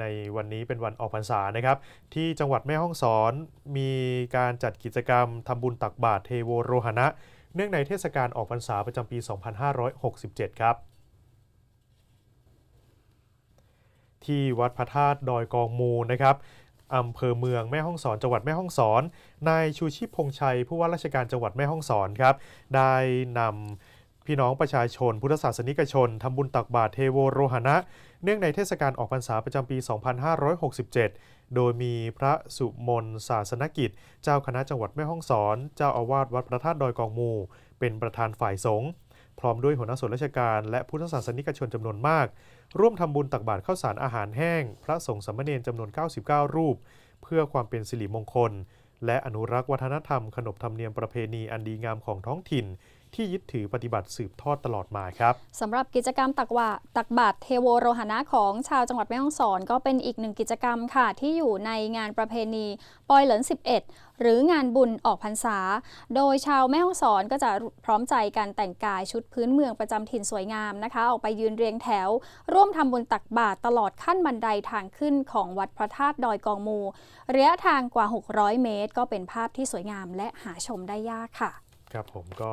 ในวันนี้เป็นวันออกพรรษานะครับ ที่จังหวัดแม่ฮ่องสอนมีการจัดกิจกรรมทำบุญตักบาตรเทโวโรหณะ เนื่องในเทศกาลออกพรรษาประจำปี 2567 ครับ ที่วัดพระธาตุดอยกองมูนะครับอำเภอเมืองแม่ฮ่องสอนจังหวัดแม่ฮ่องสอนนายชูชีพพงชัยผู้ว่าราชการจังหวัดแม่ฮ่องสอนครับได้นำ พี่น้องประชาชน พุทธศาสนิกชนทำบุญตักบาตรเทโวโรหณะ เนื่องในเทศกาลออกพรรษาประจำปี 2567 โดยมีพระสุมนศาสนกิจ เจ้าคณะจังหวัดแม่ฮ่องสอน เจ้าอาวาสวัดพระธาตุดอยกองมู เป็นประธานฝ่ายสงฆ์พร้อมด้วยหัวหน้าส่วนราชการและพุทธศาสนิกชนจำนวนมาก ร่วมทำบุญตักบาตรข้าวสารอาหารแห้ง พระสงฆ์สามเณรจำนวน 99 รูป เพื่อความเป็นสิริมงคล และอนุรักษ์วัฒนธรรมขนบธรรมเนียมประเพณีอันดีงามของท้องถิ่น ที่ยึดถือปฏิบัติสืบทอดตลอดมาครับสำหรับกิจกรรมตักวาตักบาตรเทโวโรหณะของชาวจังหวัดแม่ฮ่องสอน ก็เป็นอีกหนึ่งกิจกรรมค่ะ ที่อยู่ในงานประเพณีปอยเหลิน 11 หรืองานบุญออกพรรษา โดยชาวแม่ฮ่องสอนก็จะพร้อมใจกันแต่งกายชุดพื้นเมืองประจำถิ่นสวยงามนะคะ ออกไปยืนเรียงแถว ร่วมทำบุญตักบาตรตลอดขั้นบันไดทางขึ้นของวัดพระธาตุดอยกองมูระยะทางกว่า 600 เมตร ก็เป็นภาพที่สวยงามและหาชมได้ยากค่ะ ครับผมก็